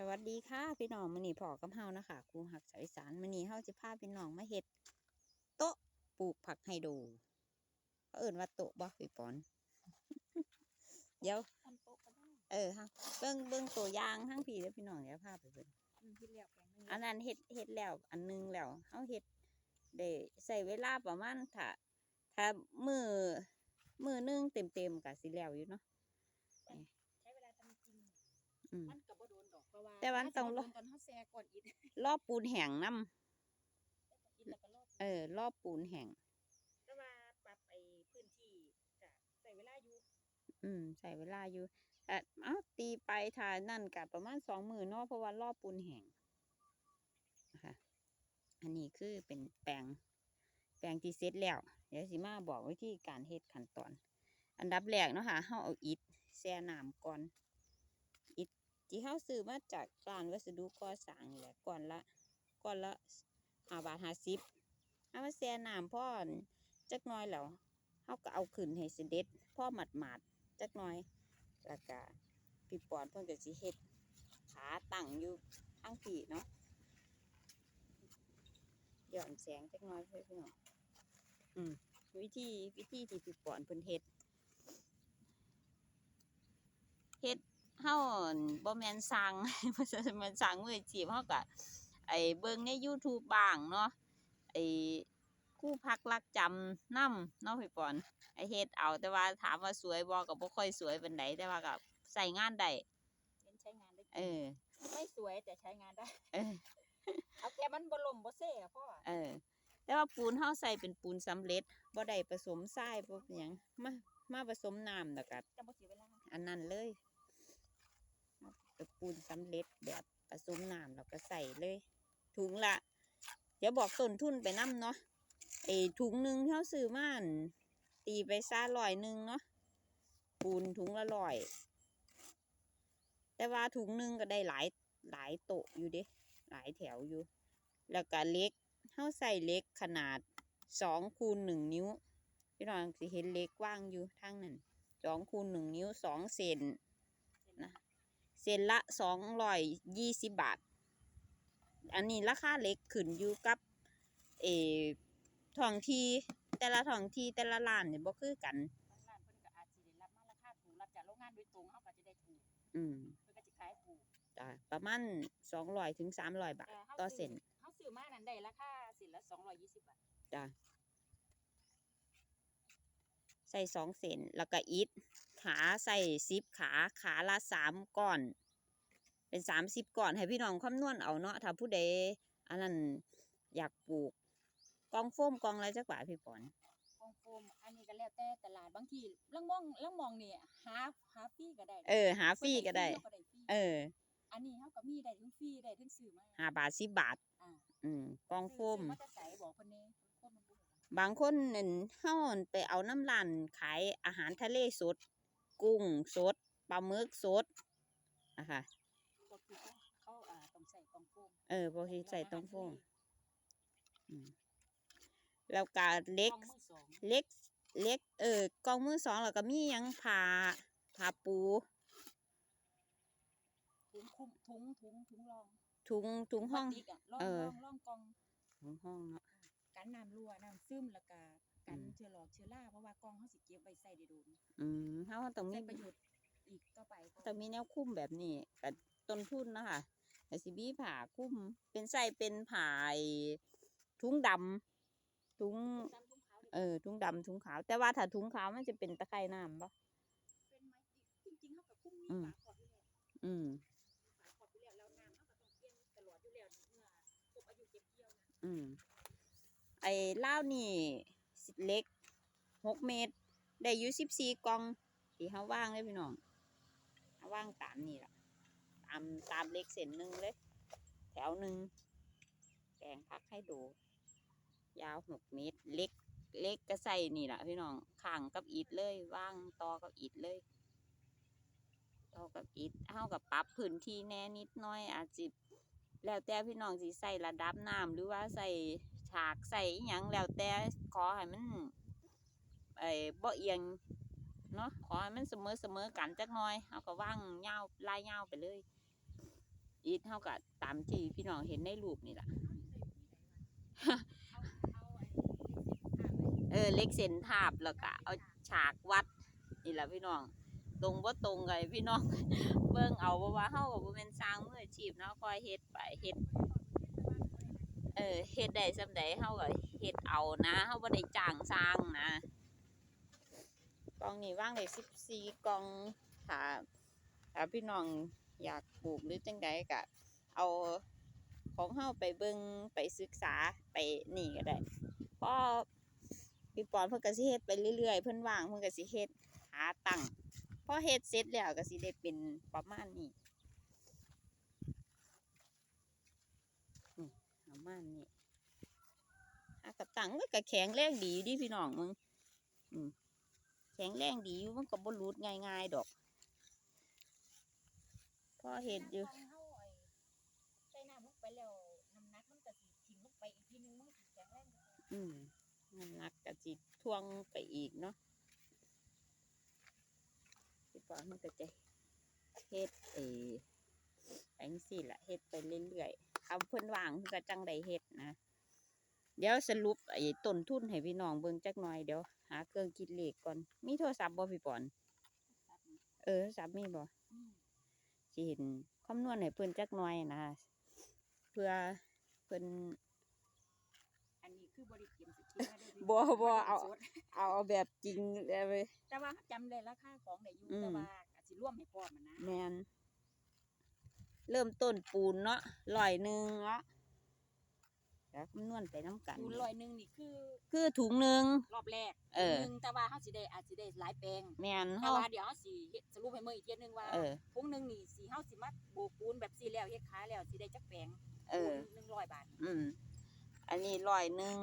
สวัสดีค่ะพี่น้องมื้อนี้พ่อกับเฮานะคะครูหักสายสารมื้อนี้เฮาจะพาพี่น้องมาเฮ็ดโต๊ะปลูกผักไฮโดรเขาเอิ้นว่าโต๊ะบ่พี่ปอนเดี๋ยวทำโต๊ะก็ได้เออฮะเบิ่งเบิ่งตัวอย่างทั้งพี่เด้อพี่น้องเดี๋ยวพาไปเบิ่งอืมที่เรียกแปลงนึงอันนั้นเฮ็ดเฮ็ดแล้ว อันหนึงแล้วเฮาเฮ็ดได้ใช้เวลาประมาณถ้าถ้ามือมือหนึงเต็มๆก็สิแล้วอยู่เนาะใช้เวลาทำจริงอืมมันก็บ่ โดนดอกเพราะว่าแต่ว่าต้องรอรอ ตอนเฮาแซ่ก่อนอีกรอบปูนแห้งนํอีกแล้วก็รอบเออ รอบปูนแห้งแต่ว่าปรับไอ้พื้นที่จะใช้เวลาอยู่อืมใช้เวลาอยู่แต่เอ้าตีไปทานั่นกับประมาณสองหมื่นเนาะเพราะว่ารอบปูนแห้งนะคะอันนี้คือเป็นแปลง แปลงที่เสร็จแล้ว เดี๋ยวสิมาบอกวิธีการเฮ็ดขั้นตอน อันดับแรกเนาะค่ะเฮาเอาอิฐแช่น้ำก่อนอิฐ ที่เฮาซื้อมาจากร้านวัสดุก่อสร้างนี่แหละก่อนละก่อนละห้าบาทห้าสิบเอามาแช่น้ำพ่อจักน้อยแล้วเฮาก็เอาขึ้นให้เสด็จพ่อหมาดหมาดจักน้อยแล้วก็พี่ปอนเพิ่นก็สิเฮ็ดขาตั้งอยู่ทางพี่เนาะหย้อนแสงจักน้อยเพื่อนพี่น้องอืมวิธีวิธีที่พี่ปอนเพิ่นเฮ็ดเฮ็ด เฮาอั่นบ่แม่นสร้างบ่ใช่แม่นสร้างมืออาชีพเฮาก็ไอ้เบิ่งใน YouTube บ้างเนาะไอ้ครู่พักรักจำนำเนาะพี่ปอนไอเฮ็ดเอาแต่ว่าถามว่าสวยบ่ก็บ่ค่อยสวยปานใดแต่ว่าก็ใส่งานได้เน้นใช้งานได้จริงเออ ไม่สวยแต่ใช้งานได้ เออเอาแค่มันบ่ล่มบ่เซ่อะพ่อเออ แต่ว่าปูนเฮาใส่เป็นปูนสำเร็จบ่ได้ผสมทรายบ่เป็นหยังมามาผสมน้ำแล้วก็จะบ่เสียเวลาอันนั้นเลย เป็นปูนสำเร็จแบบผสมน้ำแล้วก็ใส่เลย ถุงละ เดี๋ยวบอกต้นทุนไปนํเนาะไอถุงหนึ่งเท่าซื้อมานตีไปซะร้อยหนึ่งเนาะปูนถุงละร้อย แต่ว่าถุงหนึ่งก็ได้หลายหลายโตะอยู่เด้หลายแถวอยู่ แล้วก็เล็กเฮาใส่เล็กขนาดสองคูณหนึ่งนิ้วพี่น้องสิเห็นเล็กว่างอยู่ทางนั้นสองคูณหนึ่งนิ้วสองเซน เซนละสองร้อยยี่สิบบาท อันนี้ราคาเล็กขึ้นอยู่กับเออท้องที่แต่ละท้องที่แต่ละร้านเนี่ยบ่คือกันบางร้านเพิ่นก็อาจสิได้รับมาราคาถูกรับจากโรงงานโดยตรงเฮาก็จะได้ถูกอืมเพิ่นก็สิขายถูกจ้ะประมาณสองร้อยถึงสามร้อยบาทแต่เฮาต่อซื้เซนเฮาซื้อมานั้นได้ราคาสินละ220บาทจ้ะใส่สองเซนแล้วก็อิฐ ขาใส่สิบขาขาละสามก้อน เป็นสามสิบก้อนให้พี่น้องคำนวณเอาเนาะถ้าผู้ใดอันนั้นอยากปลูกกองโฟมกองอะไรจักบาทพี่ปอนกองโฟมอันนี้ก็แล้วแต่ตลาดบางทีลังมองลังมองนี่หาหาฟรีก็ได้ เออ หาฟรีก็ได้เพิ่นให้ฟรีเออ อันนี้เฮาก็มีได้ทั้งฟรีได้ทั้งซื้อมาห้าบาทสิบบาทอ่าอืมกองโฟมซื้อมาจะใส่บอกเพิ่นแน่คนมันบ่รู้บางคนนั่นเฮาอั่นไปเอาน้ำร้านขายอาหารทะเลสด กุ้งสดปลาหมึกสดนะคะก็คือเขาเขาอ่าต้องใส่กองโฟมเออพวกที่ใส่ต้องโฟมอืมแล้วก็เล็กกองมือสองเล็ก เล็ก เออกองมือสองแล้วก็มีหยังผ่าผ่าปู ถุงคุมถุงถุงถุงรองถุงถุงห้อง พลาสติกอะร่องเออร่องร่องกองถุงห้องเนาะ กันน้ำรั่วน้ำซึมแล้วก็ กันอืมเชื้อหลอกเชื้อราเพราะว่ากองเฮาสิเก็บไว้ใส่ได้โดนอืมเฮาต้องมีใช้ประโยชน์อีกต่อไปก็ต้องมีแนวคุ้มแบบนี้กับต้นทุนเนาะคะแต่สิบีผ่าคุ้มเป็นใส่เป็นผ่าไอ้ถุงดำถุงตามถุงขาวได้เออถุงดำถุงขาว แต่ว่าถ้าถุงขาวมันจะเป็นตะไคร่น้ำปะเป็นไหมจริงๆเฮาก็คุ้มมีอืมฝาขวดอยู่แล้วอืมฝาขวดอยู่แล้วแล้วน้ำเฮาก็ต้องเปลี่ยนตลอดอยู่แล้วเมื่อครบอายุเก็บเกี่ยวนะอืมไอ้เล่าวนี่ สิเล็กหกเมตร ได้อยู่สิบสี่กล่องที่เขาว่างเลยพี่น้องเขาว่างตามนี่ละตามตามเล็กเส้นหนึ่งเลย แถวหนึ่งแปลงพักให้ดู ยาวหกเมตร เล็กเล็กก็ใส่นี่แหละพี่น้องข้างกับอิฐเลยว่างตอกับอิฐเลยตอกับอิฐเท่ากับปรับพื้นที่แน่นิดน้อยอาจจะแล้วแต่พี่น้องสิใส่ระดับน้ำหรือว่าใส่ ฉากใส่อหยังแล้วแต่ขอให้มันไอ้บ่เอียงเนาะขอให้มันเสมอเสมอกันจักหน่อยเอาก็ว่างเงาลายเงาไปเลยออิฐเท่ากับตามที่พี่น้องเห็นในรูปนี่แหละเออเล็กเส้นผ่าเออเล็กเส้นทาบแล้วก็เอาฉากวัดนี่แหละพี่น้องตรงบ่าตรงไงพี่น้อง เบิ่งเอาเพราะว่าเฮาก็บ่แม่นสร้างมืออาชีพเนาะคอยเฮ็ดไปเฮ็ด ออเฮ็ดได้ซำใดเฮาก็เฮ็ดเอานะเฮาบ่ได้จ้างสร้างนะกล่องนี้วางได้14กล่องถ้าถ้าพี่น้องอยากปลูกหรือจังใดก็เอาของเฮาไปเบิ่งไปศึกษาไปนี่ก็ได้พอพี่ปอนเพิ่นก็สิเฮ็ดไปเรื่อยๆเพิ่นว่างเพิ่นก็สิเฮ็ดหาตังค์พอเฮ็ดเสร็จแล้วก็สิได้เป็นประมาณนี้ประ มาณนี้หากระตังมันก็แข็งแรงดีอยู่ดิพี่น้องมึงอืมแข็งแรงดีอยู่มันก็บ่หลุดง่ายๆดอกพอเฮ็ดอยู่น้ำตาลเฮาไอ้ใส่น้ำลงไปแล้วน้ำหนักมันก็สิทิ้งลงไปอีกทีนึงมันสิแข็งแรงกว่าเดิมอืมน้ำหนักก็สิท่วงไปอีกเนาะพี่ปอนมันก็จะเฮ็ดเออแองสี่ละเฮ็ดไปเรื่อยๆ เอาเพิ่นว่างเพิ่นก็จังได้เฮ็ดนะ เดี๋ยวสรุปไอ้ต้นทุนให้พี่น้องเบิ่งจักหน่อยเดี๋ยวหาเครื่องคิดเลขก่อน มีโทรศัพท์บ่พี่ปอน เออโทรศัพท์มีบ่อืมสิเห็นคำนวณให้เพิ่นจักหน่อยนะเพื่อเพิ่นอันนี้คือบริเตรียมสิเที่ยงแล้วเด้อพี่บ่บ่น้งเอาสดเอาเอาแบบจริงเลยเว้ยแต่ว่าจำได้ราคาของได้อยู่อืมแต่ว่าอาจสิร่วมให้พร้อมอะนะ แมน เริ่มต้นปูนเนาะร้อยหนึ่งเนาะเดี๋ยวคำนวณไปน้ำกันคูณร้อยหนึงนี่คือคือถุงหนึ่ง รอบแรกเออ หนึงแต่ว่าเฮาสิได้อาจสิได้หลายแปลงแมนแต่เฮาว่าเดี๋ยวเฮาสิเฮ็ดสรุปให้มื้ออีกเที่ยนึงว่าเออพุงหนึงนี่สิเฮาสิมาโบกปูนแบบสี่แล้วเฮ็ดขายแล้วสิได้จักแปลงเออคูณ100บาทอืม อันนี้ร้อยหนึ่ง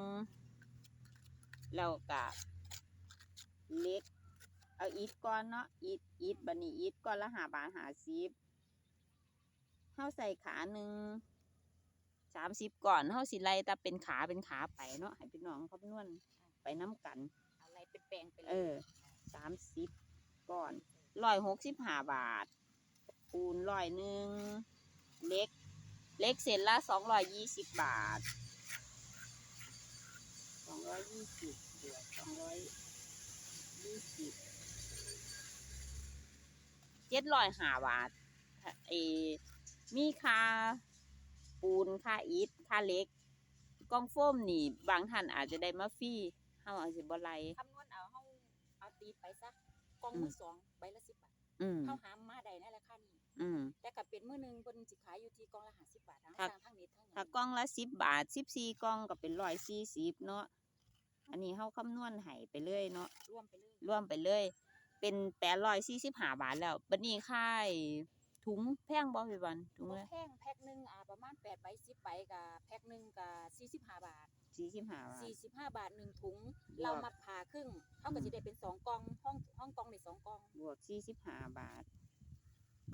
แล้วก็เล็ก เอาอีทก้อนเนาะอีทอีทบันนี้อีทก้อนละหาบาทหาสิบ เฮาใส่ขาหนึ่งสามสิบก่อนเฮาสิไล่แต่เป็นขาเป็นขาไปเนาะให้พี่น้องคำนวณไปน้ำกันอะไรเป็นแปลงไปเลเอยอสามสิบก่อนร้อยหกสิบห้าบาทปูนร้อยหนึ่งเล็ก เล็กเสร็จละสองร้อยยี่สิบบาทสองร้อยยี่สิบเดือสองร้อยยี่สิบเจ็ดร้อยห้าบาทเออ มีค่าปูนค่าอิฐค่าเหล็กกล่องโฟมนี่ บางท่านอาจจะได้มาฟรีเฮาอาจจะบ่ไลคำนวณเอาเฮาเอาตีไปซะกล่องอืมมือสองใบละ10บาทอืมเฮาหามาได้ในราคานี้อืมแต่ก็เป็นมื้อหนึงเพิ่นสิขายอยู่ที่กล่องละ50บาททั้งครัสบร้างทั้งเน็ตทั้งหยังถ้ากล่องละสิบบาทสิบสี่กล่องก็เป็นร้อยสี่สิบเนาะอันนี้เขาคำนวณให้ไปเลยเนาะรวมไปเลยรวมไปเลยเป็นแปดร้อยสี่สิบห้าบาทแล้วบัดนี้ค่าย ถุงแพงบ่พี่บอลถุงบ่ละแพงแพ็คหนึงอ่าประมาณ8ใบ10ใบก็แพ็คหนึงก็45บาทสี่สิบห้าบาท45บาทหนึ่งถุงบวกเรามาผ่าครึ่งเท่ากับอืมจะได้เป็นสองกล่องห้องห้องกล่องได้สองกล่องบวกสี่สิบห้าบาท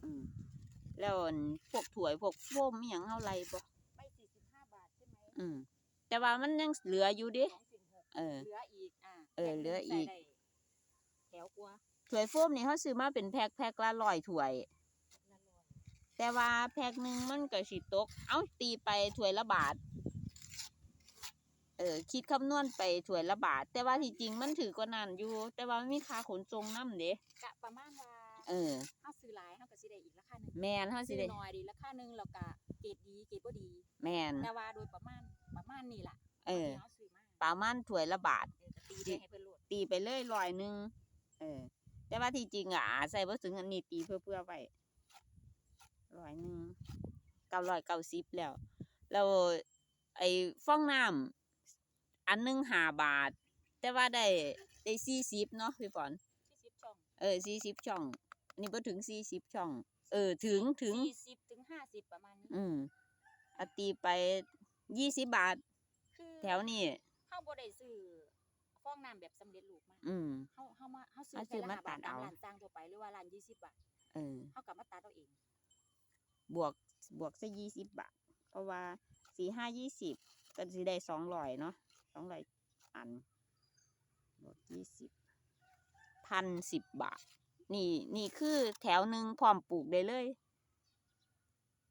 อืมแล้วอันพวกถ้วยพวกโฟมอหย่างเท่าไรบ่ไม่45บาทใช่ไหมอืมแต่ว่ามันยังเหลืออยู่เดิสองสิบหกเออเหลืออีกอ่าเออเหลืออีกใส่ได้แถวกลัวถ้วยโฟมนี่เขาซื้อมาเป็นแพ็คแพ็คละร้อยถ้วยละร้อย แต่ว่าแพ็คหนึ่งมันก็สิตก เอาตีไปถ้วยละบาท เออคิดคำนวณไปถ้วยละบาท แต่ว่าที่จริงมันถือกว่านั้นอยู่ แต่ว่ามันมีค่าขนส่งนำเด้กะประมาณว่าเออเฮาซื้อหลายเฮาก็สิได้อีกราคาหนึงแมนเฮาสิซื้อได้น้อยดีราคาหนึงแล้วก็เกรดดีเกรดบ่ดี แมนแต่ว่าโดยประมาณประมาณนี้ล่ะเออที่เฮาซื้อมาประมาณถ้วยละบาท เออก็ตีได้ให้เพิ่นโหลดตีไปเลยร้อยหนึ่งเออ แต่ว่าที่จริงอะใส่บ่ถึงอันนี้ตีเพื่อเพื่อไว้ ร้อยหนึ่งเก้าร้อยเก้าสิบแล้ว แล้วไอ้ฟองน้ำอันหนึ่งห้าบาท แต่ว่าได้ได้สี่สิบเนาะพี่ฝนที่10ช่องเออสี่สิบช่อง อันนี้พอถึงสี่สิบช่อง เออถึงถึง40ถึง50ประมาณนี้ อืมเอาตีไปยี่สิบบาทคือแถวนี้เฮาบ่ได้ซื้อฟองน้ำแบบสำเร็จรูปมาอืมเฮาเฮามาเฮาซื้อเอาซื้แค่อละมาห้าบาทตัดตามเอาร้านจ้างทั่วไปหรือว่าร้าน20บาท เออเฮากลับมาตัดเอาเอง บวกบวกซะยี่สิบบาท เพราะว่าสี่ห้ายี่สิบก็สิได้สองร้อยเนาะสองร้อยอัน บวกยี่สิบพันสิบบาท นี่นี่คือแถวหนึ่งพร้อมปลูกได้เลย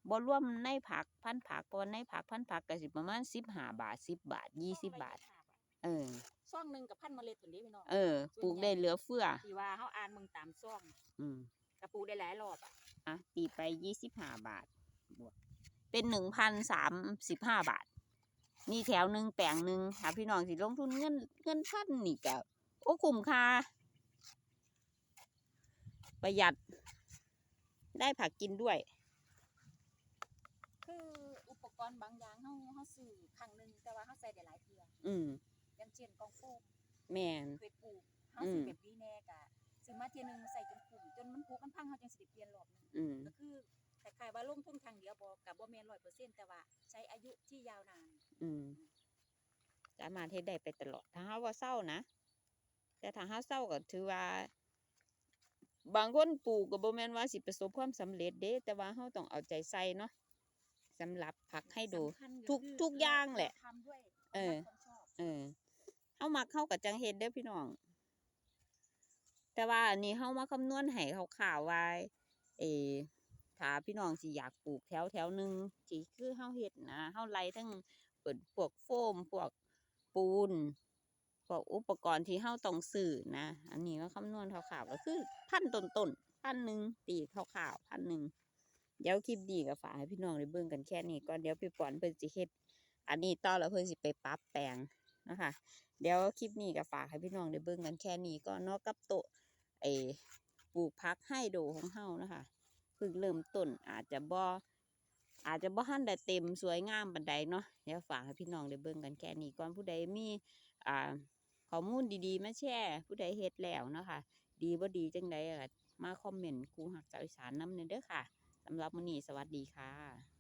บ่รวมในผักพันธุ์ผักเพราะว่าในผักพันธุ์ผักก็สิประมาณ15บาท10บาท20บาท เออซ่องหนึ่งกับพันเมล็ดตัวนี้พี่น้องเออปลูกได้เหลือเฟือที่ว่าเขาอ่านมึงตามซ่อง อืมกระปลูกได้หลายรอบอะ อะตีไปยี่สิบห้าบาทบวกเป็นหนึ่งพันสามสิบห้าบาท นี่แถวหนึ่งแปลงหนึ่งหาพี่น้องสิลงทุนเงินเงินพันนี่ก็โอ้คุ้มค่าประหยัด ได้ผักกินด้วย คืออุปกรณ์บางอย่างเขาเขาซื้อครั้งหนึ่งแต่ว่าเขาใส่ได้หลายเทื่ออืมอย่างเช่นกองโฟมแมนเคยปลูกเขาซื้อแบบนี้แน่กะซื้อมาเทียหนึงใส่จนคุ้มจ นมันผุมันพังเขาจังสิได้เปลี่ยนรอบหนึงอืมก็คือคล้ายๆว่าลงทุนครั้งเดียวบ่กับบ่แม่น100%แต่ว่าใช้อายุที่ยาวนานอืมสามารถเฮ็ดได้ไปตลอด ถ้าหาว่าเศร้านะ แต่ถ้าหาเศร้าก็ถือว่า บางคนปลูกก็บ่แม่นว่าสิประสบความสำเร็จเด้ แต่ว่าเฮาต้องเอาใจใส่เนาะสำหรับผักให้ดู สำคัญทุกคือทุกอย่างแหละทำด้วยเออความชอบ เออเฮามักเฮากับจังเฮ็ดเด้อพี่น้อง แต่ว่าอันนี้เฮามาคำนวณให้คร่าวๆว่าเอถ้าพี่น้องสิอยากปลูกแถวแถวหนึ่งสิคือเฮาเฮ็ดนะเฮาไล่ทั้งเปิดพวกโฟมพวกปูนพวกอุปกรณ์ที่เฮาต้องซื้อนะ อันนี้ว่าคำนวณคร่าวๆก็คือพันต้นๆพันหนึ่งตีคร่าวๆพันหนึ่งเดี๋ยวคลิปดีก็ฝากให้พี่น้องได้เบิ่งกันแค่นี้ก่อนเดี๋ยวพี่ปอนเพิ่นสิเฮ็ดอันนี้ต่อแล้วเพิ่นสิไปปรับแปลงนะคะ เดี๋ยวคลิปนี้ก็ฝากให้พี่น้องได้เบิ่งกันแค่นี้ก็เนาะกับโตะ ไอปลูกพักให้โดของเฮานะคะเพิ่งเริ่มต้นอาจจะบ่อาจจะบ่ทันได้เต็มสวยงามปานใดเนาะเดี๋ยวฝากให้พี่น้องได้เบิ่งกันแค่นี้ก่อนผู้ใดมีอ่าข้อมูลดีๆมาแชร์ผู้ใดเฮ็ดแล้วเนาะค่ะ ดีบ่ดีจังใดก็มาคอมเมนต์ครูหักสาวอีสานนำเด้อค่ะสำหรับมื้อนี้สวัสดีค่ะ